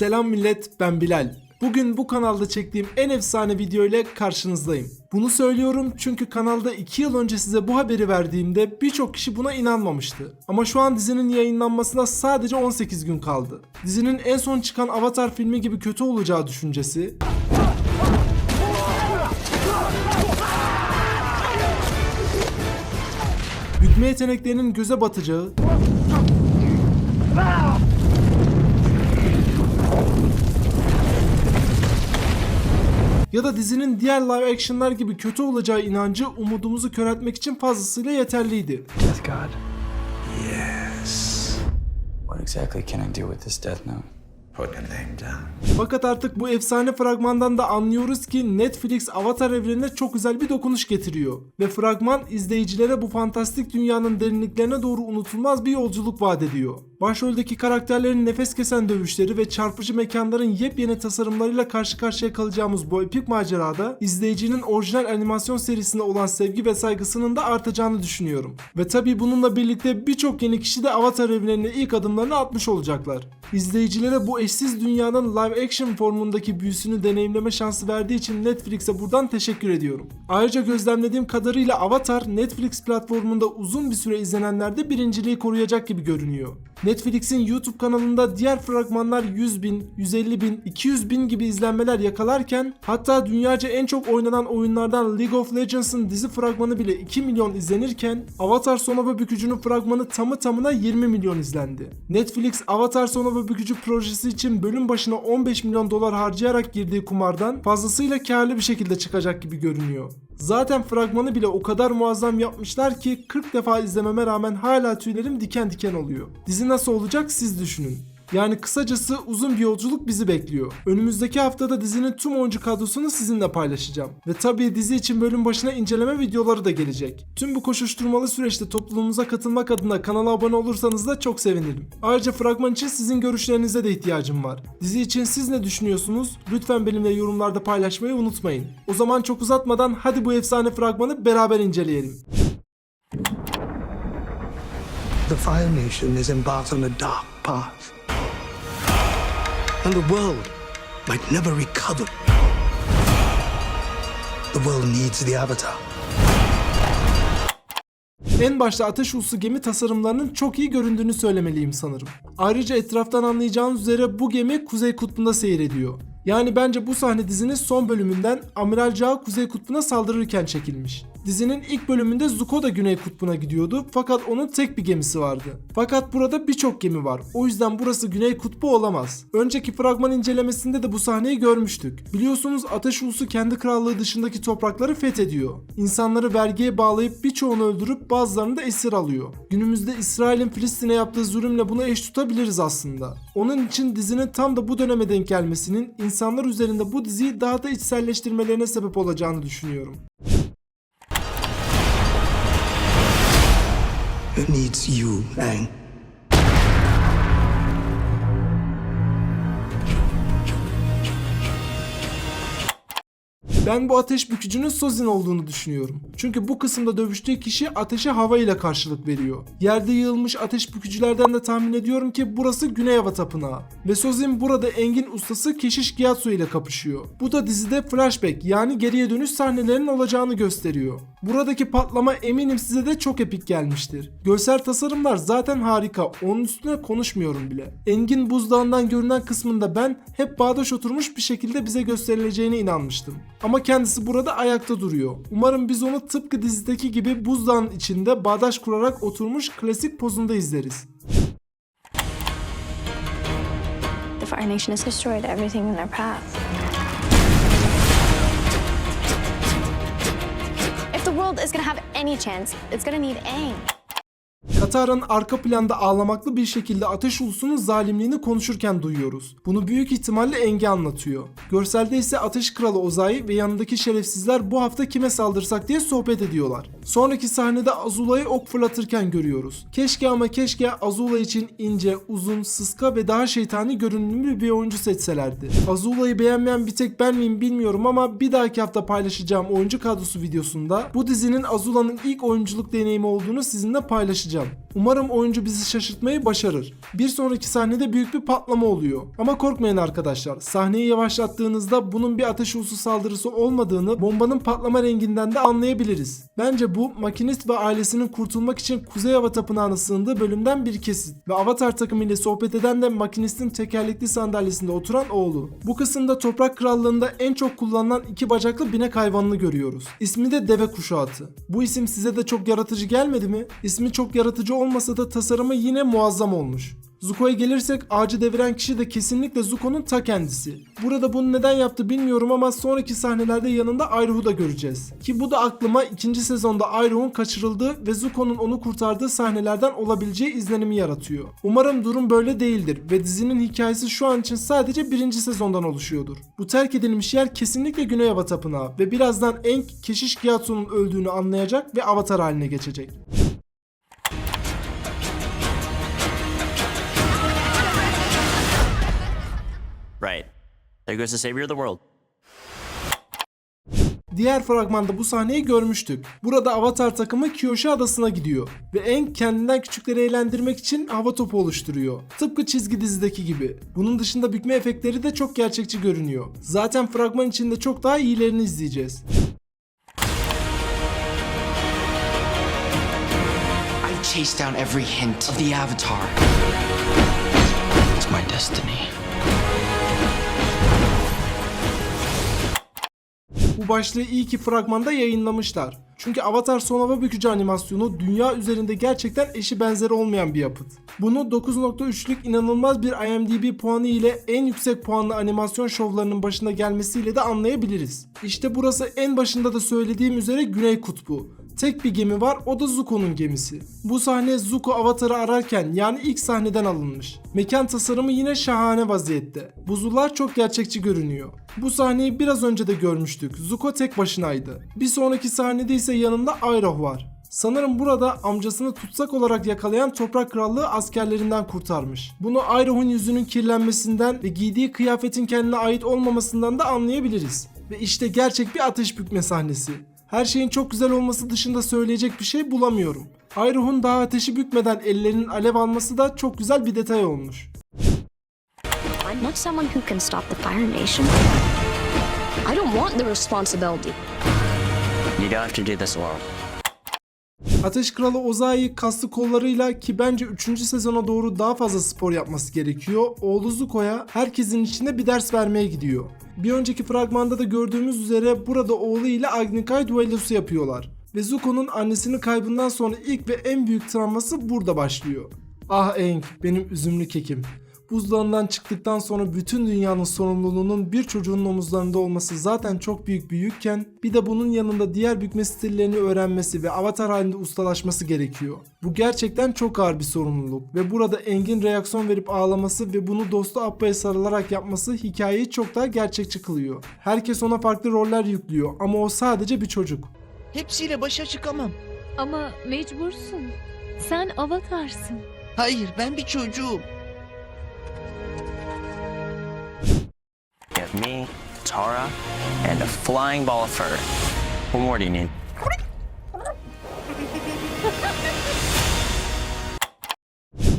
Selam millet ben Bilal. Bugün bu kanalda çektiğim en efsane video ile karşınızdayım. Bunu söylüyorum çünkü kanalda 2 yıl önce size bu haberi verdiğimde birçok kişi buna inanmamıştı. Ama şu an dizinin yayınlanmasına sadece 18 gün kaldı. Dizinin en son çıkan Avatar filmi gibi kötü olacağı düşüncesi, bükme yeteneklerinin göze batacağı, ya da dizinin diğer live action'lar gibi kötü olacağı inancı umudumuzu köreltmek için fazlasıyla yeterliydi. Death God? Yes. What exactly can I do with this death note? Put your name down. Fakat artık bu efsane fragmandan da anlıyoruz ki Netflix Avatar evrenine çok güzel bir dokunuş getiriyor. Ve fragman izleyicilere bu fantastik dünyanın derinliklerine doğru unutulmaz bir yolculuk vaat ediyor. Başroldeki karakterlerin nefes kesen dövüşleri ve çarpıcı mekanların yepyeni tasarımlarıyla karşı karşıya kalacağımız bu epik macerada izleyicinin orijinal animasyon serisine olan sevgi ve saygısının da artacağını düşünüyorum. Ve tabii bununla birlikte birçok yeni kişi de Avatar evrenine ilk adımlarını atmış olacaklar. İzleyicilere bu eşsiz dünyanın live action formundaki büyüsünü deneyimleme şansı verdiği için Netflix'e buradan teşekkür ediyorum. Ayrıca gözlemlediğim kadarıyla Avatar Netflix platformunda uzun bir süre izlenenlerde birinciliği koruyacak gibi görünüyor. Netflix'in YouTube kanalında diğer fragmanlar 100 bin, 150 bin, 200 bin gibi izlenmeler yakalarken hatta dünyaca en çok oynanan oyunlardan League of Legends'ın dizi fragmanı bile 2 milyon izlenirken Avatar Sonova Bükücü'nün fragmanı tamı tamına 20 milyon izlendi. Netflix Avatar Sonova Bükücü projesi için bölüm başına 15 milyon dolar harcayarak girdiği kumardan fazlasıyla karlı bir şekilde çıkacak gibi görünüyor. Zaten fragmanı bile o kadar muazzam yapmışlar ki 40 defa izlememe rağmen hala tüylerim diken diken oluyor. Dizi nasıl olacak siz düşünün. Yani kısacası uzun bir yolculuk bizi bekliyor. Önümüzdeki haftada dizinin tüm oyuncu kadrosunu sizinle paylaşacağım. Ve tabii dizi için bölüm başına inceleme videoları da gelecek. Tüm bu koşuşturmalı süreçte topluluğumuza katılmak adına kanala abone olursanız da çok sevinirim. Ayrıca fragman için sizin görüşlerinize de ihtiyacım var. Dizi için siz ne düşünüyorsunuz? Lütfen benimle yorumlarda paylaşmayı unutmayın. O zaman çok uzatmadan hadi bu efsane fragmanı beraber inceleyelim. The Fire Nation is embarked on a dark path. And the world might never recover. The world needs the Avatar. En başta ateş ulusu gemi tasarımlarının çok iyi göründüğünü söylemeliyim sanırım. Ayrıca etraftan anlayacağınız üzere bu gemi Kuzey Kutbu'nda seyrediyor. Yani bence bu sahne dizinin son bölümünden Amiral Cao Kuzey Kutbu'na saldırırken çekilmiş. Dizinin ilk bölümünde Zuko da Güney Kutbu'na gidiyordu fakat onun tek bir gemisi vardı. Fakat burada birçok gemi var. O yüzden burası Güney Kutbu olamaz. Önceki fragman incelemesinde de bu sahneyi görmüştük. Biliyorsunuz Ateş Ulusu kendi krallığı dışındaki toprakları fethediyor. İnsanları vergiye bağlayıp birçoğunu öldürüp bazılarını da esir alıyor. Günümüzde İsrail'in Filistin'e yaptığı zulümle bunu eş tutabiliriz aslında. Onun için dizinin tam da bu döneme denk gelmesinin insanlar üzerinde bu diziyi daha da içselleştirmelerine sebep olacağını düşünüyorum. It needs you, Aang. Ben bu ateş bükücünün Sozin olduğunu düşünüyorum. Çünkü bu kısımda dövüştüğü kişi ateşe hava ile karşılık veriyor. Yerde yığılmış ateş bükücülerden de tahmin ediyorum ki burası Güney Hava Tapınağı. Ve Sozin burada Engin ustası Keşiş Gyatso ile kapışıyor. Bu da dizide flashback yani geriye dönüş sahnelerinin olacağını gösteriyor. Buradaki patlama eminim size de çok epik gelmiştir. Görsel tasarımlar zaten harika. Onun üstüne konuşmuyorum bile. Engin buzdağından görünen kısmında ben hep bağdaş oturmuş bir şekilde bize gösterileceğine inanmıştım. Ama kendisi burada ayakta duruyor. Umarım biz onu tıpkı dizideki gibi buzdağının içinde bağdaş kurarak oturmuş klasik pozunda izleriz. The Fire Nation has destroyed everything in their path. World is gonna have any chance, it's gonna need Aang. Katar'ın arka planda ağlamaklı bir şekilde ateş ulusunun zalimliğini konuşurken duyuyoruz. Bunu büyük ihtimalle Engi anlatıyor. Görselde ise Ateş Kralı Ozai ve yanındaki şerefsizler bu hafta kime saldırsak diye sohbet ediyorlar. Sonraki sahnede Azula'yı ok fırlatırken görüyoruz. Keşke ama keşke Azula için ince, uzun, sıska ve daha şeytani görünümlü bir oyuncu seçselerdi. Azula'yı beğenmeyen bir tek ben miyim bilmiyorum ama bir dahaki hafta paylaşacağım oyuncu kadrosu videosunda bu dizinin Azula'nın ilk oyunculuk deneyimi olduğunu sizinle paylaşacağım. Umarım oyuncu bizi şaşırtmayı başarır. Bir sonraki sahnede büyük bir patlama oluyor. Ama korkmayın arkadaşlar. Sahneyi yavaşlattığınızda bunun bir ateş ulusu saldırısı olmadığını bombanın patlama renginden de anlayabiliriz. Bence bu makinist ve ailesinin kurtulmak için Kuzey Hava Tapınağı'na sığındığı bölümden bir kesit. Ve Avatar takımı ile sohbet eden de makinistin tekerlekli sandalyesinde oturan oğlu. Bu kısımda Toprak Krallığı'nda en çok kullanılan iki bacaklı binek hayvanını görüyoruz. İsmi de deve kuşu atı. Bu isim size de çok yaratıcı gelmedi mi? İsmi çok yaratıcı olmasa da tasarımı yine muazzam olmuş. Zuko'ya gelirsek ağacı deviren kişi de kesinlikle Zuko'nun ta kendisi. Burada bunu neden yaptı bilmiyorum ama sonraki sahnelerde yanında Iroh'u da göreceğiz. Ki bu da aklıma ikinci sezonda Iroh'un kaçırıldığı ve Zuko'nun onu kurtardığı sahnelerden olabileceği izlenimi yaratıyor. Umarım durum böyle değildir ve dizinin hikayesi şu an için sadece birinci sezondan oluşuyordur. Bu terk edilmiş yer kesinlikle Güney Hava Tapınağı ve birazdan Aang Keşiş Gyatso'nun öldüğünü anlayacak ve avatar haline geçecek. There goes the savior of the world. Diğer fragmanda bu sahneyi görmüştük. Burada Avatar takımı Kyoshi adasına gidiyor ve Aang kendinden küçükleri eğlendirmek için hava topu oluşturuyor. Tıpkı çizgi dizideki gibi. Bunun dışında bükme efektleri de çok gerçekçi görünüyor. Zaten fragman içinde çok daha iyilerini izleyeceğiz. I chased down every hint of the Avatar. It's my destiny. Bu başlığı iyi ki fragmanda yayınlamışlar. Çünkü Avatar Son Hava Bükücü animasyonu dünya üzerinde gerçekten eşi benzeri olmayan bir yapıt. Bunu 9.3'lük inanılmaz bir IMDb puanı ile en yüksek puanlı animasyon şovlarının başında gelmesiyle de anlayabiliriz. İşte burası en başında da söylediğim üzere Güney Kutbu. Tek bir gemi var o da Zuko'nun gemisi. Bu sahne Zuko avatarı ararken yani ilk sahneden alınmış. Mekan tasarımı yine şahane vaziyette. Buzullar çok gerçekçi görünüyor. Bu sahneyi biraz önce de görmüştük. Zuko tek başınaydı. Bir sonraki sahnede ise yanında Iroh var. Sanırım burada amcasını tutsak olarak yakalayan Toprak Krallığı askerlerinden kurtarmış. Bunu Iroh'un yüzünün kirlenmesinden ve giydiği kıyafetin kendine ait olmamasından da anlayabiliriz. Ve işte gerçek bir ateş bükme sahnesi. Her şeyin çok güzel olması dışında söyleyecek bir şey bulamıyorum. Iroh'un daha ateşi bükmeden ellerinin alev alması da çok güzel bir detay olmuş. I'm not someone who can stop the Fire Nation. I don't want the responsibility. You don't have to do this alone. Ateş Kralı Ozai kaslı kollarıyla ki bence 3. sezona doğru daha fazla spor yapması gerekiyor. Oğlu Zuko'ya herkesin içinde bir ders vermeye gidiyor. Bir önceki fragmanda da gördüğümüz üzere burada oğlu ile Agnikai duellosu yapıyorlar. Ve Zuko'nun annesinin kaybından sonra ilk ve en büyük travması burada başlıyor. Ah Aang benim üzümlü kekim. Buzdağından çıktıktan sonra bütün dünyanın sorumluluğunun bir çocuğun omuzlarında olması zaten çok büyük bir yükken bir de bunun yanında diğer bükme stillerini öğrenmesi ve avatar halinde ustalaşması gerekiyor. Bu gerçekten çok ağır bir sorumluluk ve burada Engin reaksiyon verip ağlaması ve bunu dostu Appa'ya sarılarak yapması hikayeyi çok daha gerçekçi kılıyor. Herkes ona farklı roller yüklüyor ama o sadece bir çocuk. Hepsiyle başa çıkamam. Ama mecbursun. Sen avatarsın. Hayır ben bir çocuğum. Me, Tara, and a flying ball of fur. What more do you need?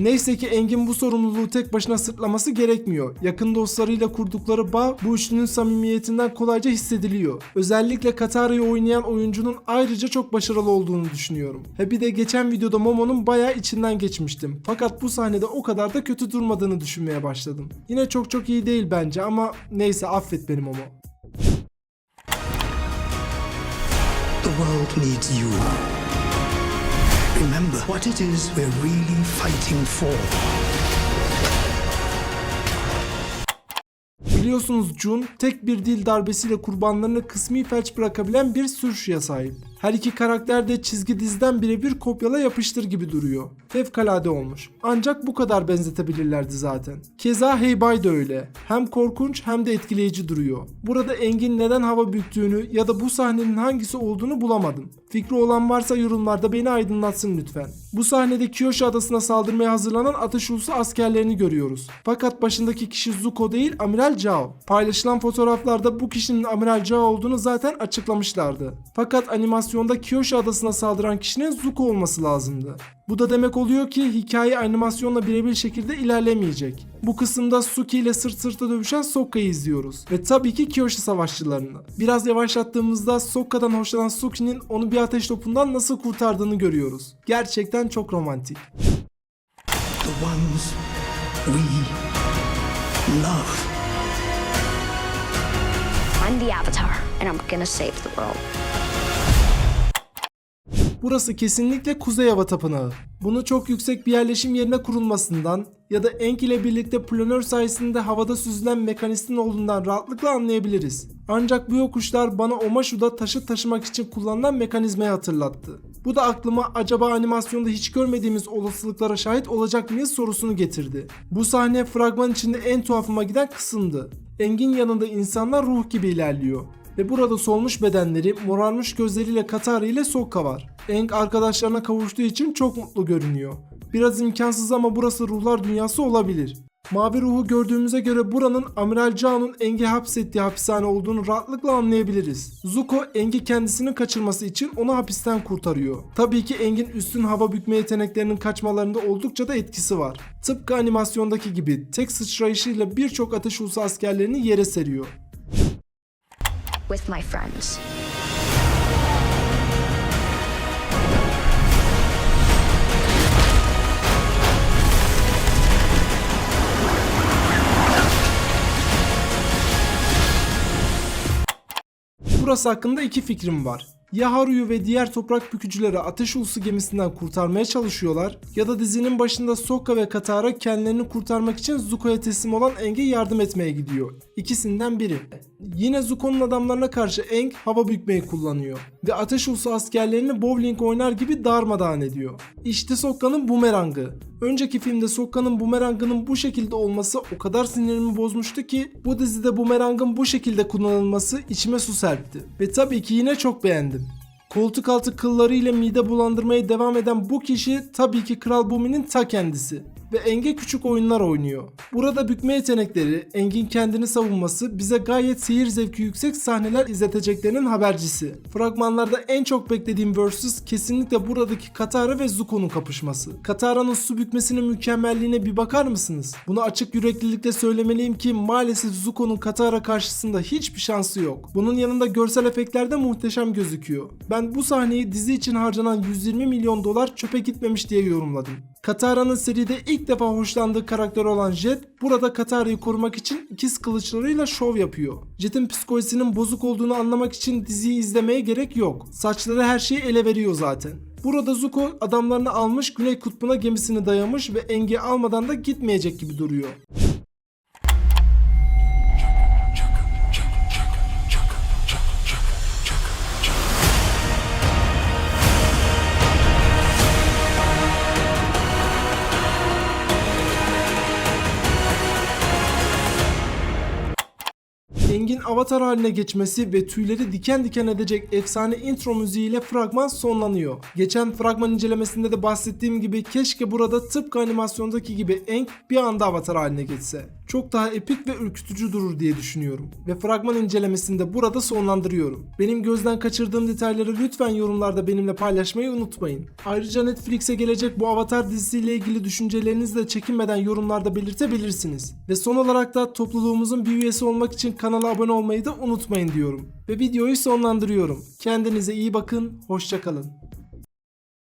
Neyse ki Engin bu sorumluluğu tek başına sırtlaması gerekmiyor. Yakın dostlarıyla kurdukları bağ bu üçlünün samimiyetinden kolayca hissediliyor. Özellikle Katara'yı oynayan oyuncunun ayrıca çok başarılı olduğunu düşünüyorum. He bir de geçen videoda Momo'nun bayağı içinden geçmiştim. Fakat bu sahnede o kadar da kötü durmadığını düşünmeye başladım. Yine çok çok iyi değil bence ama neyse affet beni Momo. The world needs you. Remember what it is we're really fighting for. Biliyorsunuz Jun tek bir dil darbesiyle kurbanlarını kısmi felç bırakabilen bir sürüşüye sahip. Her iki karakter de çizgi diziden birebir kopyala yapıştır gibi duruyor. Fevkalade olmuş. Ancak bu kadar benzetebilirlerdi zaten. Keza Heybay da öyle. Hem korkunç hem de etkileyici duruyor. Burada Engin neden hava büktüğünü ya da bu sahnenin hangisi olduğunu bulamadım. Fikri olan varsa yorumlarda beni aydınlatsın lütfen. Bu sahnede Kyoshi adasına saldırmaya hazırlanan ateş ulusu askerlerini görüyoruz. Fakat başındaki kişi Zuko değil Amiral Zhao. Paylaşılan fotoğraflarda bu kişinin Amiral Zhao olduğunu zaten açıklamışlardı. Fakat animasyon animasyonda Kyoshi adasına saldıran kişinin Zuko olması lazımdı. Bu da demek oluyor ki hikaye animasyonla birebir şekilde ilerlemeyecek. Bu kısımda Suki ile sırt sırta dövüşen Sokka'yı izliyoruz. Ve tabii ki Kyoshi savaşçılarını. Biraz yavaşlattığımızda Sokka'dan hoşlanan Suki'nin onu bir ateş topundan nasıl kurtardığını görüyoruz. Gerçekten çok romantik. The ones we love. I'm the Avatar, and I'm gonna save the world. Burası kesinlikle Kuzey Hava Tapınağı. Bunu çok yüksek bir yerleşim yerine kurulmasından ya da Enk ile birlikte planör sayesinde havada süzülen mekanismin olduğundan rahatlıkla anlayabiliriz. Ancak bu yokuşlar bana Omashu'da taşı taşımak için kullanılan mekanizmayı hatırlattı. Bu da aklıma acaba animasyonda hiç görmediğimiz olasılıklara şahit olacak mıyız sorusunu getirdi. Bu sahne fragman içinde en tuhafıma giden kısımdı. Engin yanında insanlar ruh gibi ilerliyor ve burada solmuş bedenleri, morarmış gözleriyle Katara ile Sokka var. Aang arkadaşlarına kavuştuğu için çok mutlu görünüyor. Biraz imkansız ama burası ruhlar dünyası olabilir. Mavi ruhu gördüğümüze göre buranın Amiral Cao'nun Aang'i hapsettiği hapishane olduğunu rahatlıkla anlayabiliriz. Zuko Aang'i kendisinin kaçırması için onu hapisten kurtarıyor. Tabii ki Aang'in üstün hava bükme yeteneklerinin kaçmalarında oldukça da etkisi var. Tıpkı animasyondaki gibi tek sıçrayışıyla birçok ateş ulusu askerlerini yere seriyor. With my friends. Burası hakkında iki fikrim var. Ya Haru'yu ve diğer toprak bükücüleri ateş ulusu gemisinden kurtarmaya çalışıyorlar ya da dizinin başında Sokka ve Katara kendilerini kurtarmak için Zuko'ya teslim olan Aang'e yardım etmeye gidiyor. İkisinden biri. Yine Zuko'nun adamlarına karşı Aang hava bükmeyi kullanıyor ve ateş ulusu askerlerini bowling oynar gibi darmadağın ediyor. İşte Sokka'nın bumerangı. Önceki filmde Sokka'nın bumerangının bu şekilde olması o kadar sinirimi bozmuştu ki bu dizide bumerangın bu şekilde kullanılması içime su serpti. Ve tabii ki yine çok beğendim. Koltuk altı kılları ile mide bulandırmaya devam eden bu kişi tabii ki Kral Bumi'nin ta kendisi ve Eng'e küçük oyunlar oynuyor. Burada bükme yetenekleri, Eng'in kendini savunması bize gayet seyir zevki yüksek sahneler izleteceklerinin habercisi. Fragmanlarda en çok beklediğim versus kesinlikle buradaki Katara ve Zuko'nun kapışması. Katara'nın su bükmesinin mükemmelliğine bir bakar mısınız? Bunu açık yüreklilikle söylemeliyim ki maalesef Zuko'nun Katara karşısında hiçbir şansı yok. Bunun yanında görsel efektler de muhteşem gözüküyor. Ben bu sahneyi dizi için harcanan 120 milyon dolar çöpe gitmemiş diye yorumladım. Katara'nın seride ilk defa hoşlandığı karakter olan Jet burada Katara'yı korumak için ikiz kılıçlarıyla şov yapıyor. Jet'in psikolojisinin bozuk olduğunu anlamak için diziyi izlemeye gerek yok. Saçları her şeyi ele veriyor zaten. Burada Zuko adamlarını almış Güney Kutbu'na gemisini dayamış ve Eng'i almadan da gitmeyecek gibi duruyor. Avatar haline geçmesi ve tüyleri diken diken edecek efsane intro müziğiyle fragman sonlanıyor. Geçen fragman incelemesinde de bahsettiğim gibi keşke burada tıpkı animasyondaki gibi Aang bir anda avatar haline geçse. Çok daha epik ve ürkütücü durur diye düşünüyorum. Ve fragman incelemesini de burada sonlandırıyorum. Benim gözden kaçırdığım detayları lütfen yorumlarda benimle paylaşmayı unutmayın. Ayrıca Netflix'e gelecek bu Avatar dizisiyle ilgili düşüncelerinizi de çekinmeden yorumlarda belirtebilirsiniz. Ve son olarak da topluluğumuzun bir üyesi olmak için kanala abone olmayı da unutmayın diyorum. Ve videoyu sonlandırıyorum. Kendinize iyi bakın, hoşçakalın.